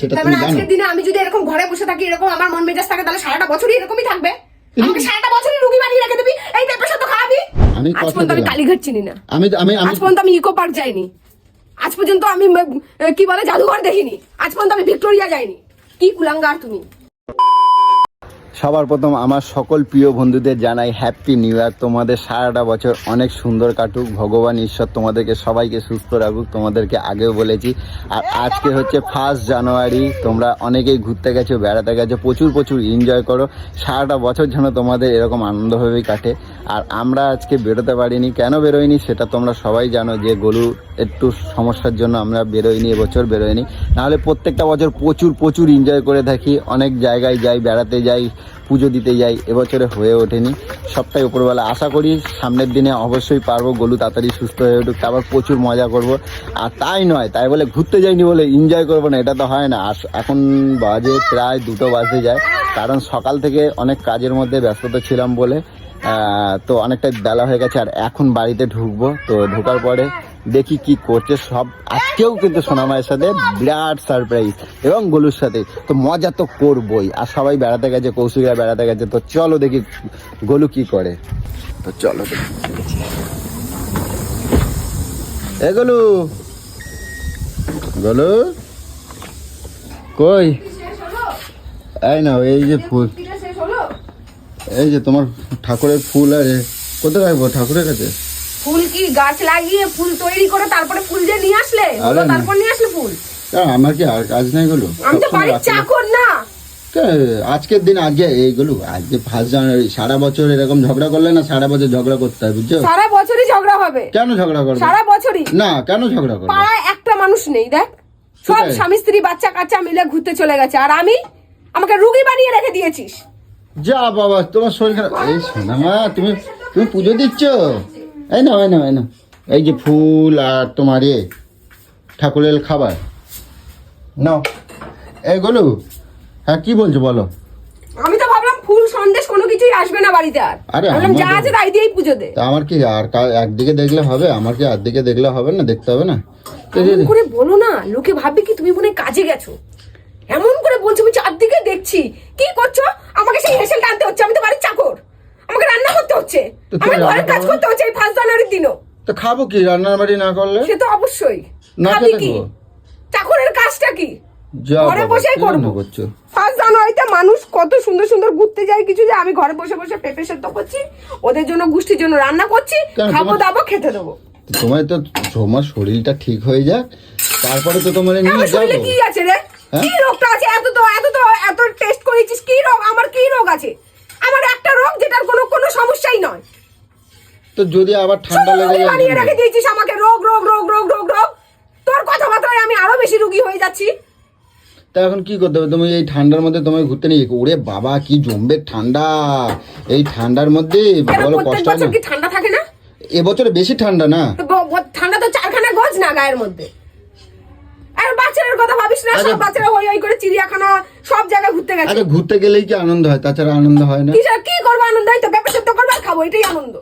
সেটা তুমি মানে জানো। আজকের দিনে আমি যদি এরকম ঘরে বসে থাকি এরকম আমার মন মেজাজ থাকে তাহলে সারাটা বছরই এরকমই থাকবে। আমাকে সারাটা বছরই রুগী বানিয়ে রেখে দিবি এই খাওয়াবি। আমি কথা। কালীঘাট চিনি না। আমি আমি আমি আজ পর্যন্ত আমি ইকো পার্ক যাইনি। আজ পর্যন্ত আমি কি বলে জাদুঘর দেখিনি। আজ পর্যন্ত আমি ভিক্টোরিয়া যাইনি। কি কুলাঙ্গার তুমি। সবার প্রথম আমার সকল প্রিয় বন্ধুদের জানাই হ্যাপি নিউ ইয়ার তোমাদের সারাটা বছর অনেক সুন্দর কাটুক, ভগবান ঈশ্বর তোমাদেরকে সবাইকে সুস্থ রাখুক, তোমাদেরকে আগেও বলেছি। আর আজকে হচ্ছে ফার্স্ট জানুয়ারি তোমরা অনেকেই ঘুরতে গেছো, বেড়াতে গেছো, প্রচুর প্রচুর এনজয় করো। সারাটা বছর যেন তোমাদের এরকম আনন্দভাবেই কাটে। আর আমরা আজকে বেরোতে পারিনি। কেন বেরোয়নি? সেটা তোমরা সবাই জানো যে গরু একটু সমস্যার জন্য আমরা বেরোইনি এবছর বেরোয়নি। নাহলে প্রত্যেকটা বছর প্রচুর প্রচুর এনজয় করে থাকি। অনেক জায়গায় যাই, বেড়াতে যাই, পুজো দিতে যাই, এবছরে হয়ে ওঠেনি। সবটাই উপরবেলা আশা করি সামনের দিনে অবশ্যই পারব। গলু তাড়াতাড়ি সুস্থ হয়ে উঠুক, তারপর প্রচুর মজা করব। আর তাই নয়, তাই বলে ঘুরতে যাইনি বলে এনজয় করব না, এটা তো হয় না। আর এখন বাজে প্রায় দুটো বাজে যায়। কারণ সকাল থেকে অনেক কাজের মধ্যে ব্যস্ততা ছিলাম বলে তো অনেকটা বেলা হয়ে গেছে আর এখন বাড়িতে ঢুকবো। তো ঢোকার পরে দেখি কি করছে সব। আজকেও কিন্তু সোনামায়ের সাথে বিরাট সারপ্রাইজ এবং গলুর সাথে। তো মজা তো করবই। আর সবাই বেড়াতে গেছে, কৌশিকরা বেড়াতে গেছে। তো চলো দেখি গলু কি করে। তো চলো এ গলু। গলু। কই? এই না এই যে ফুল। এই যে তোমার ঠাকুরের ফুল আছে কোথায় রাখব ঠাকুরের কাছে? ফুল কি গাছ লাগিয়ে ফুল তৈরি করে তারপরে ফুল যে নিয়ে আসলে? তারপর নিয়ে আসলে ফুল? আমার কি আর কাজ নাই গেলো আমি তো বাড়ির চাকর না। আজকের দিন আজকে এইগুলো আজকে ফার্স্ট জানুয়ারি সারা বছর এরকম ঝগড়া করলে না সারা বছর ঝগড়া করতে হয় বুঝছ? সারা বছরই ঝগড়া হবে। কেন ঝগড়া করবে? সারা বছরই। না কেন ঝগড়া করবে? পাড়ায় একটা মানুষ নেই দেখ। সব স্বামী স্ত্রী বাচ্চা কাচ্চা মিলে ঘুরতে চলে গেছে। আর আমি আমাকে রুগী বানিয়ে রেখে দিয়েছিস। যা বাবা তোমার শরীর খারাপ। এই শোনা মা তুমি তুমি পুজো দিচ্ছ? এই না এই না এই না এই যে ফুল আর তোমার এ ঠাকুরের খাবার। নাও। এই গলু হ্যাঁ কি বলছো বলো? আমি তো ভাবলাম ফুল সন্দেশ কোনো কিছুই আসবে না বাড়িতে আর। আরে ভাবলাম যা আছে তাই দিয়েই পুজো দে। তা আমার কি আর একদিকে দেখলে হবে আমার কি একদিকে দেখলে হবে না দেখতে হবে না? করে বলো না লোকে ভাববে কি তুমি মনে কাজে গেছো। এমন করে বলছো আমি চারদিকে দেখছি। কি করছ? আমাকে সেই হেসেল টানতে হচ্ছে আমি তো বাড়ির চাকর। আমাকে রান্না করতে হচ্ছে। আমি ঘরের কাজ করতে হচ্ছে এই ফার্স্ট জানুয়ারির দিনও। তো খাব কি? রান্নার বাড়ি না করলে? সে তো অবশ্যই। না কি? চাকরের কাজটা কি? ঘরে বসেই করব। করছ? ফার্স্ট জানুয়ারিতে মানুষ কত সুন্দর সুন্দর ঘুরতে যায় কিছু যে আমি ঘরে বসে বসে পেঁপে সেদ্ধ করছি ওদের জন্য গোষ্ঠীর জন্য রান্না করছি খাব দাবো খেতে দেবো। তোমার তো তোমার শরীরটা ঠিক হয়ে যাক। তারপরে তো তোমার নিয়ে যাব। কি আছে রে? কি রোগটা আছে? এত তো এত তো এত টেস্ট করেছিস কি রোগ? আমার কি রোগ আছে? আমার একটা রোগ যেটার কোনো কোনো সমস্যাই নয়। তো যদি আবার ঠান্ডা লেগে যায় বানিয়ে রেখে দিয়েছিস আমাকে। রোগ রোগ রোগ রোগ রোগ রোগ। তোর কথাবার্তায় আমি আরও বেশি রুগী হয়ে যাচ্ছি। তা এখন কি করতে হবে? তুমি এই ঠান্ডার মধ্যে তোমায় ঘুরতে নিয়ে ওরে বাবা কি জমবে ঠান্ডা। এই ঠান্ডার মধ্যে বলো কষ্ট হয় না? কি ঠান্ডা থাকে না? এবছরে বেশি ঠান্ডা না। ঠান্ডা তো চারখানা গজ না গায়ের মধ্যে। আর বাচ্চাদের কথা ভাবিস না সব বাচ্চারা হই হই করে চিড়িয়াখানা সব জায়গায় ঘুরতে গেছে। আরে ঘুরতে গেলেই কি আনন্দ হয়? তাছাড়া আনন্দ হয় না? কিসের কি করব আনন্দ? এই তো ব্যাপার সত্য করব আর খাব এটাই আনন্দ।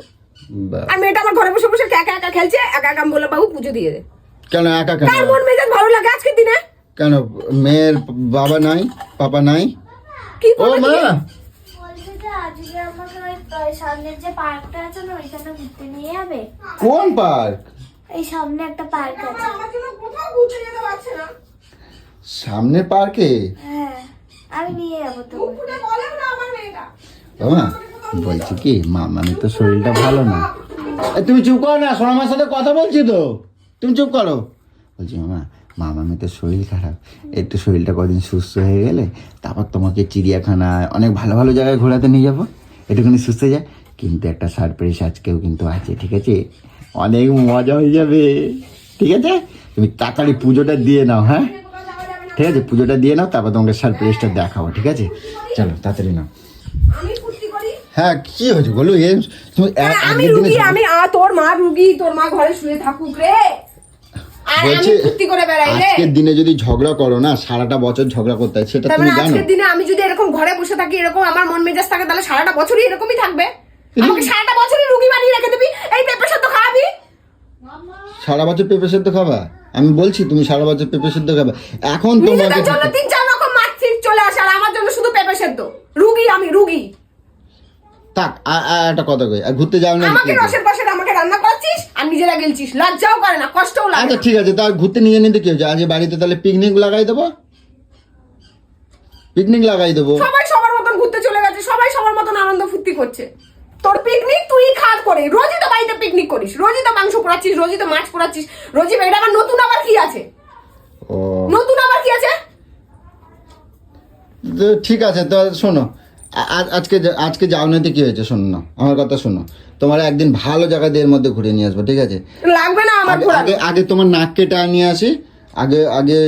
আর মেয়েটা আমার ঘরে বসে বসে একা একা খেলছে একা একা আমি বললাম বাবু পুজো দিয়ে দে। কেন একা কেন? কার মন মেজাজ ভালো লাগে আজকের দিনে? কেন মেয়ের বাবা নাই পাপা নাই? কি ও মা! তুমি? বলছে যে আজকে আমাকে ওই ওই সামনের যে পার্কটা আছে না ওইখানে ঘুরতে নিয়ে যাবে। কোন পার্ক? এই সামনে একটা পার্ক আছে। আমার জন্য কোথাও ঘুরতে যেতে পারছে না। সামনে পার্কে? হ্যাঁ আমি নিয়ে যাব তো মুখ ফুটে না আমার মেয়েটা। বাবা বলছি কি মামামি তো শরীরটা ভালো না। এ, তুমি চুপ করো না সোনামার সাথে কথা বলছি তো। তুমি চুপ করো। বলছি মামা মামামি তো শরীর খারাপ। একটু শরীরটা কদিন সুস্থ হয়ে গেলে তারপর তোমাকে চিড়িয়াখানায় অনেক ভালো ভালো জায়গায় ঘোরাতে নিয়ে যাব। একটুখানি সুস্থ হয়ে যায়। কিন্তু একটা সারপ্রাইজ আজকেও কিন্তু আছে ঠিক আছে? অনেক মজা হয়ে যাবে। ঠিক আছে? তুমি তাড়াতাড়ি পুজোটা দিয়ে নাও হ্যাঁ? ঠিক আছে পুজোটা দিয়ে নাও তারপর তোমাকে সারপ্রাইজটা দেখাবো ঠিক আছে? চলো তাড়াতাড়ি নাও। আমি হ্যাঁ কি হয়েছে বলো? এ হ্যাঁ, আমি রুগী আমি আ, তোর মা রুগী তোর মা ঘরে শুয়ে থাকুক রে। বলছি আজকের দিনে যদি ঝগড়া করো না সারাটা বছর ঝগড়া করতে হয় সেটা তুমি মানে জানো? আজকের দিনে আমি যদি এরকম ঘরে বসে থাকি এরকম আমার মন মেজাজ থাকে তাহলে সারাটা বছরই এরকমই থাকবে। আমাকে সারাটা বছরই রুগী বানিয়ে রেখে দিবি এই পেঁপে সত্য খাওয়াবি? সারা বছর পেঁপে সেদ্ধ খাবা? আমি বলছি তুমি সারা বছর পেঁপে সেদ্ধ খাবে। এখন তোমাকে তিন চার রকম মাছ চলে আসে আর আমার জন্য শুধু পেঁপে সেদ্ধ। রুগী আমি রুগী। থাক একটা কথা কই আর ঘুরতে যাও না আমাকে রসের পাশে আমাকে রান্না করছিস আর নিজেরা গেলছিস লজ্জাও করে না কষ্টও লাগে আচ্ছা ঠিক আছে তার ঘুরতে নিয়ে নিতে কি হচ্ছে আজ বাড়িতে তাহলে পিকনিক লাগাই দেবো? পিকনিক লাগাই দেবো? সবাই সবার মতন ঘুরতে চলে গেছে সবাই সবার মতন আনন্দ ফুর্তি করছে। তোর পিকনিক তুই খাত করে রোজই তো বাড়িতে পিকনিক করিস রোজই তো মাংস পোড়াচ্ছিস রোজই তো মাছ পোড়াচ্ছিস রোজই এটা আবার নতুন আবার কি আছে? নতুন আবার কি আছে? ঠিক আছে তো শোনো আজকে আজকে যাও না কি হয়েছে শোনো না আমার কথা শোনো। তোমার একদিন ভালো জায়গা দিয়ে মধ্যে ঘুরে নিয়ে আসব ঠিক আছে? লাগবে না আমার আগে আগে তোমার নাক কেটে নিয়ে আসি আগে আগে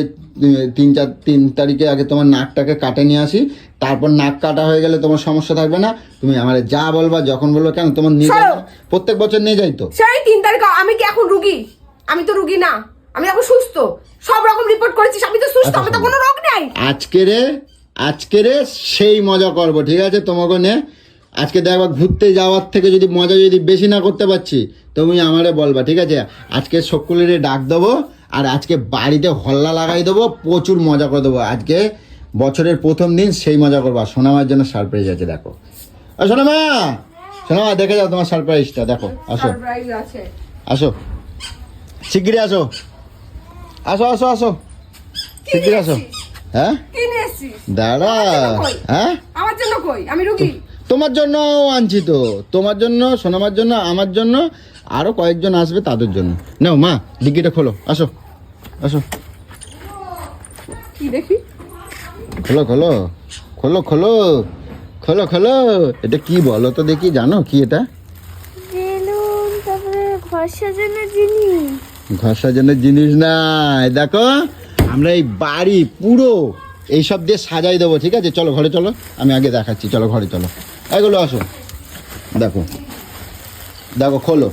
তিন চার তিন তারিখে আগে তোমার নাকটাকে কাটে নিয়ে আসি তারপর নাক কাটা হয়ে গেলে তোমার সমস্যা থাকবে না। তুমি আমার যা বলবা যখন বলব কেন তোমার নিয়ে যাই। প্রত্যেক বছর নিয়ে যাই তো। সেই তিন তারিখ আমি কি এখন রুগী? আমি তো রুগী না। আমি এখন সুস্থ। সব রকম রিপোর্ট করেছিস আমি তো সুস্থ আচ্ছা, আমার তো কোনো রোগ নেই। আজকে রে আজকে রে সেই মজা করব ঠিক আছে? তোমাকে নে। আজকে দেখবা ঘুরতে যাওয়ার থেকে যদি মজা যদি বেশি না করতে পারছি তুমি আমারে বলবা ঠিক আছে? আজকে সকলের ডাক দেবো। আর আজকে বাড়িতে হল্লা লাগাই দেবো প্রচুর মজা করে দেবো। আজকে বছরের প্রথম দিন সেই মজা করব। সোনামার জন্য সারপ্রাইজ আছে দেখো। আর সোনামা! সোনামা দেখে যাও তোমার সারপ্রাইজটা দেখো। আসো। আসো। শিগগিরই আসো। আসো আসো আসো। শিগগিরই আসো। হ্যাঁ? দাঁড়া। হ্যাঁ? আমার জন্য কই? আমি রুগী। তোমার জন্য আনছি তো। তোমার জন্য সোনামার জন্য আমার জন্য আরও কয়েকজন আসবে তাদের জন্য। নাও মা ডিগ্গিটা খোলো। আসো। আসো। কি দেখি? খোলো খোলো। খোলো খোলো। খোলো খোলো। এটা কি বলো তো দেখি জানো কি এটা? বেলুন তারপরে ঘর সাজানোর জিনিস। ঘর সাজানোর জিনিস নাই। দেখো আমরা এই বাড়ি পুরো এইসব দিয়ে সাজাই দেবো ঠিক আছে? চলো ঘরে চলো। আমি আগে দেখাচ্ছি চলো ঘরে চলো। এগুলো আসো। দেখো। দেখো খোলো।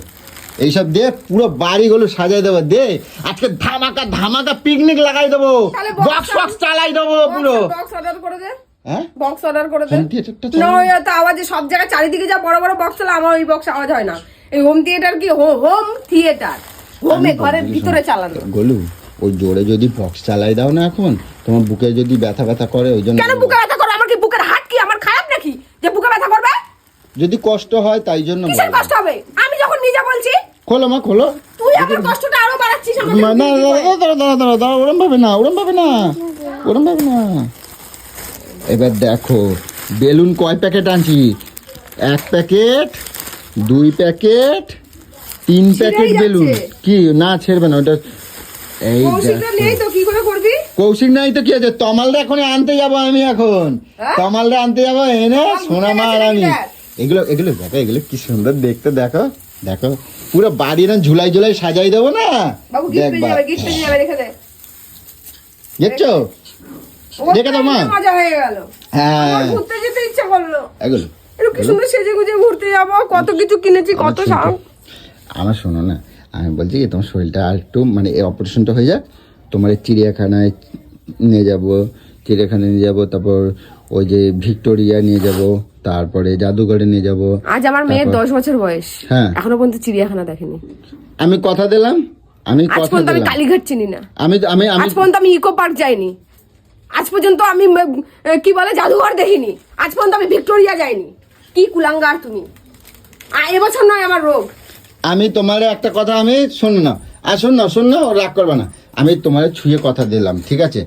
এইসব দিয়ে পুরো বাড়িগুলো সাজাই দেবো দে। আজকে ধামাকা ধামাকা পিকনিক লাগাই দেবো। বক্স বক্স চালাই দেবো পুরো। বক্স অর্ডার করে দে। হ্যাঁ? বক্স অর্ডার করে দে। না তো আওয়াজে সব জায়গায় চারিদিকে যা বড় বড় বক্স চলে আমার ওই বক্স আওয়াজ হয় না। এই হোম থিয়েটার কি? হোম থিয়েটার হোমে ঘরের ভিতরে চালানো। গোলু ওই জোরে যদি বক্স চালাই দাও না এখন তোমার বুকে যদি ব্যথা ব্যথা করে ওই জন্য কেন বুকে ব্যথা করে? আমার কি বুকের হাত কি? আমার খারাপ নাকি? যে বুকে ব্যথা করবে? যদি কষ্ট হয় তাই জন্য কিসের কষ্ট হবে? আমি যখন নিজে বলছি খোলো মা খোলো। তুই আমার কষ্টটা আরও বাড়াচ্ছিস আমাকে মা, না না, দাঁড়া দাঁড়া দাঁড়া দাঁড়া ওরম ভাবে না ওরম ভাবে না ওরম ভাবে না। এবার দেখো বেলুন কয় প্যাকেট আনছি? এক প্যাকেট দুই প্যাকেট তিন প্যাকেট বেলুন। কি না ছেড়বে না ওটা এই কৌশিক নাই তো কি আছে? তমালটা এখন আনতে যাব আমি এখন। হ্যাঁ? তমালটা আনতে যাব এনে সোনা মা আর আমি এগুলো এগুলো দেখো এগুলো কি সুন্দর দেখতে দেখো। দেখো পুরো বাড়ি না ঝুলাই ঝুলাই সাজাই দেবো না? দেখবা দেখছ? দেখে দাও মা। মজা হয়ে গেল। হ্যাঁ। ঘুরতে যেতে ইচ্ছা করল। এগুলো একটু সুন্দর সেজে গুজে ঘুরতে যাব কত কিছু কিনেছি কত সাম আমার শোনো না আমি বলছি কি তোমার শরীরটা আর একটু মানে এই অপারেশনটা হয়ে যাক তোমার চিড়িয়াখানায় নিয়ে যাব চিড়িয়াখানায় নিয়ে যাব তারপর ওই যে ভিক্টোরিয়া নিয়ে যাব তারপরে জাদুঘরে নিয়ে যাব। আজ আমার মেয়ের দশ বছর বয়স। হ্যাঁ। এখনও পর্যন্ত চিড়িয়াখানা দেখেনি। আমি কথা দিলাম আমি আজ পর্যন্ত আমি কালীঘাট চিনি না। আমি আমি আমি আজ পর্যন্ত আমি ইকো পার্ক যাইনি। আজ পর্যন্ত আমি কি বলে জাদুঘর দেখিনি। আজ পর্যন্ত আমি ভিক্টোরিয়া যাইনি। কি কুলাঙ্গার তুমি। এবছর নয় আমার রোগ। আমি তোমার একটা কথা আমি শোন না। আর শোন না শোন না রাগ করবে না। আমি তোমার ছুঁয়ে কথা দিলাম ঠিক আছে?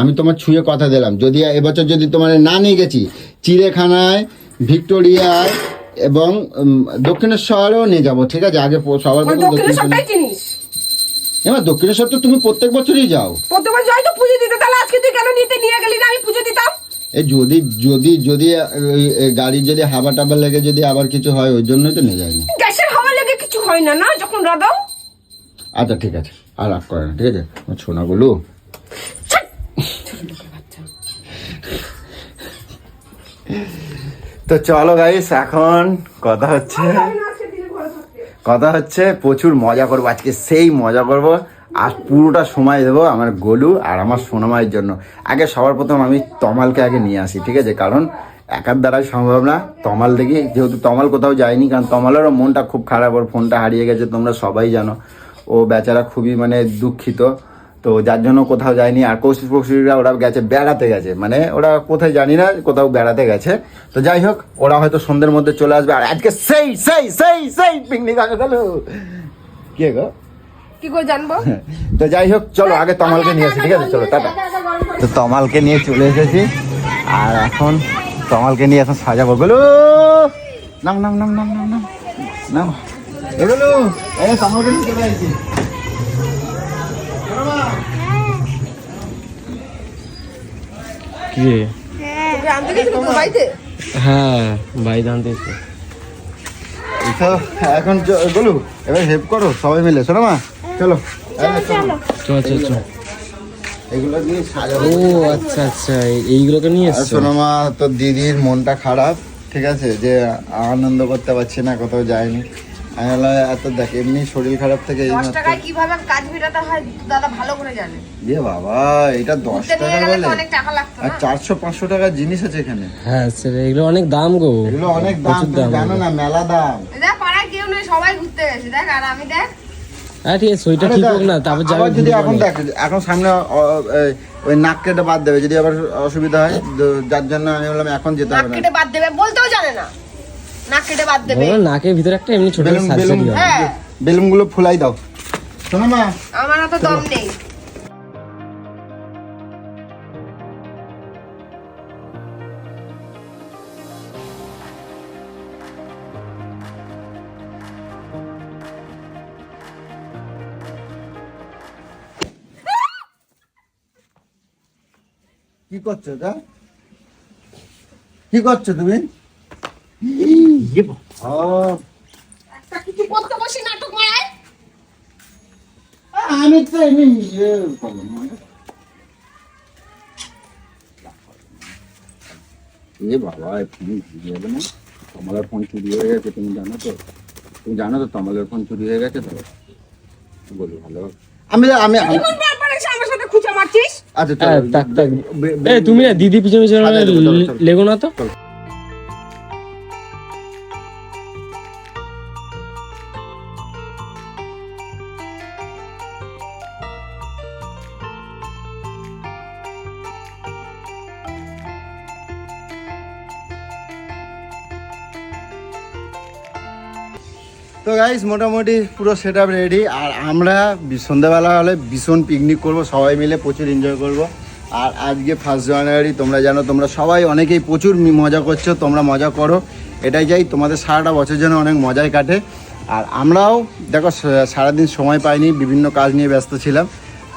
আমি তোমার ছুঁয়ে কথা দিলাম। যদি এবছর যদি তোমার না নিয়ে গেছি চিড়িয়াখানায় ভিক্টোরিয়ায় এবং দক্ষিণেশ্বরেও নিয়ে যাব ঠিক আছে? আগে সবার ওই প্রথম চিনিস এবার দক্ষিণেশ্বর তো তুমি প্রত্যেক বছরই যাও। প্রত্যেকবার যাই তো পুজো দিতে তাহলে আজকে তুই কেন নিতে নিয়ে গেলি না? আমি পুজো দিতাম। এই যদি যদি যদি গাড়ির যদি হাবা টাবা লেগে যদি আবার কিছু হয় ওই জন্যই তো নিয়ে যায়নি গ্যাসের হাওয়া লেগে কিছু হয় না না? যখন রাদাও আচ্ছা ঠিক আছে। আর রাগ করে না ঠিক আছে? সোনাগুলো তো চলো গাইস এখন কথা হচ্ছে কথা হচ্ছে প্রচুর মজা করব আজকে সেই মজা করব। আর পুরোটা সময় দেবো আমার গোলু আর আমার সোনামায়ের জন্য। আগে সবার প্রথম আমি তমালকে আগে নিয়ে আসি ঠিক আছে? কারণ একার দ্বারাই সম্ভব না। তমাল দেখি যেহেতু তমাল কোথাও যায়নি কারণ তমালেরও মনটা খুব খারাপ ওর ফোনটা হারিয়ে গেছে তোমরা সবাই জানো। ও বেচারা খুবই মানে দুঃখিত। তো যার জন্য কোথাও যায়নি। আর কৌশিক ফৌশিকরা ওরা গেছে বেড়াতে গেছে। মানে ওরা কোথায় জানি না কোথাও বেড়াতে গেছে। তো যাই হোক ওরা হয়তো সন্ধ্যের মধ্যে চলে আসবে। আর আজকে সেই সেই সেই সেই পিকনিক আগে গেল কে গো? কি করে জানব? তো যাই হোক চলো আগে তমালকে নিয়ে আসি ঠিক আছে? চলো টাটা। তো তমালকে নিয়ে চলে এসেছি। আর এখন তমালকে নিয়ে এখন সাজাবো। বলো নাম নাম নাম নাম নাম নাম। নাম। এগুলো এই তমালকে নিয়ে চলে আসছি বাড়িতে? হ্যাঁ ভাই জানতে এসে। তো এখন এবার হেল্প করো সবাই মিলে। শোনো মা চলো। চলো। চ চ চ এগুলো দিয়ে সাজাবো। ও আচ্ছা আচ্ছা এইগুলোকে নিয়ে এসছো? শোনো মা তোর দিদির মনটা খারাপ ঠিক আছে? যে আনন্দ করতে পারছি না কোথাও যায়নি। আমি বললাম এত দেখ এমনি শরীর খারাপ থেকে এই মাত্র টাকায় কীভাবে কাজ মেটাতে হয় দাদা ভালো করে জানে। দিয়ে বাবা এটা দশ টাকা বলে। অনেক টাকা লাগতো আর চারশো পাঁচশো টাকার জিনিস আছে এখানে। হ্যাঁ স্যার এগুলো অনেক দাম গো। এগুলো অনেক দাম দাম। জানো না মেলা দাম। দেখ পাড়ায় কেউ নেই সবাই ঘুরতে গেছে। দেখ আর আমি দেখ। হ্যাঁ ঠিক আছে ওইটা আরে ঠিক হোক না তারপর যাবে যদি এখন দেখ এখন সামনে ওই নাক কেটে বাদ দেবে যদি আবার অসুবিধা হয় তো যার জন্য আমি বললাম এখন যেতে হবে না। কেটে বাদ দেবে বলতেও জানে না। নাক বাদ দেবে। বলো, নাকের ভিতরে একটা এমনি ছোট বেলুন বেলুন সার্জারি হয়। হ্যাঁ। বেলুনগুলো ফুলাই দাও। শোনো মা। আমার অত দম নেই। কি করছ এটা কি করছ তুমি? ও, একটা কিছু করতে বসি নাটক মারায়। আমি তো এমনি ইয়ে এ বাবা ফোন চুরি হবে না? তমালের ফোন চুরি হয়ে গেছে তুমি জানো তো? তুমি জানো তো তমালের ফোন চুরি হয়ে গেছে তো? বলি ভালো আমি আমি আমি- কোন ব্যাপারে এসে আমার সাথে খুঁচা মারছিস? আচ্ছা তুমি না দিদি পিছনে চলো, চলো। লেগো না তো? তো গাইস মোটামুটি পুরো সেট আপ রেডি আর আমরা সন্ধ্যাবেলা হলে ভীষণ পিকনিক করব, সবাই মিলে প্রচুর এনজয় করব। আর আজকে ফার্স্ট জানুয়ারি, তোমরা জানো, তোমরা সবাই অনেকেই প্রচুর মজা করছ, তোমরা মজা করো। এটাই চাই, তোমাদের সারাটা বছর যেন অনেক মজাই কাটে। আর আমরাও, দেখো সারাদিন সময় পাইনি, বিভিন্ন কাজ নিয়ে ব্যস্ত ছিলাম।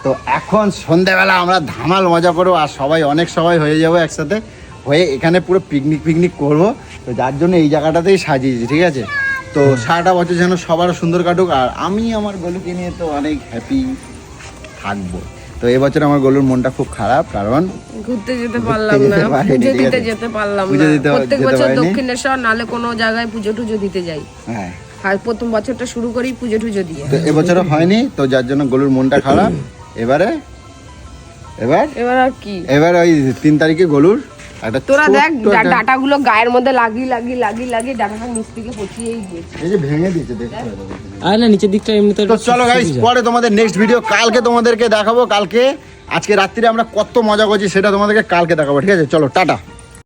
তো এখন সন্ধ্যাবেলা আমরা ধামাল মজা করব, আর সবাই অনেক সবাই হয়ে যাব একসাথে। হয়ে এখানে পুরো পিকনিক পিকনিক করব। তো যার জন্য এই জায়গাটাতেই সাজিয়েছি, ঠিক আছে? তো সারাটা বছর যেন সবার সুন্দর কাটুক আর আমি আমার গলুকে নিয়ে তো অনেক হ্যাপি থাকব। তো এবছর আমার গলুর মনটা খুব খারাপ কারণ ঘুরতে যেতে পারলাম না। পুজো দিতে যেতে পারলাম না। প্রত্যেক বছর দক্ষিণেশ্বর নালে কোনো জায়গায় পুজো টুজো দিতে যাই। হ্যাঁ। আর প্রথম বছরটা শুরু করি পুজো টুজো দিয়ে। তো এবছর হয়নি তো যার জন্য গলুর মনটা খারাপ। এবারে এবার এবার আর কি? এবার ওই তিন তারিখে গলুর তোরা দেখ ছোট্ট ডাটা গুলো গায়ের মধ্যে লাগিয়ে লাগিয়ে লাগিয়ে লাগিয়ে ডাটাটা নিচ থেকে পচিয়েই গিয়েছে এই যে ভেঙে দিয়েছে দেখতে আর না নিচের দিকটা এমনি তো তো চলো গাইস পরে তোমাদের নেক্সট ভিডিও কালকে তোমাদেরকে দেখাবো কালকে। আজকে রাত্রিরে আমরা কত মজা করছি সেটা তোমাদেরকে কালকে দেখাবো ঠিক আছে? চলো টাটা।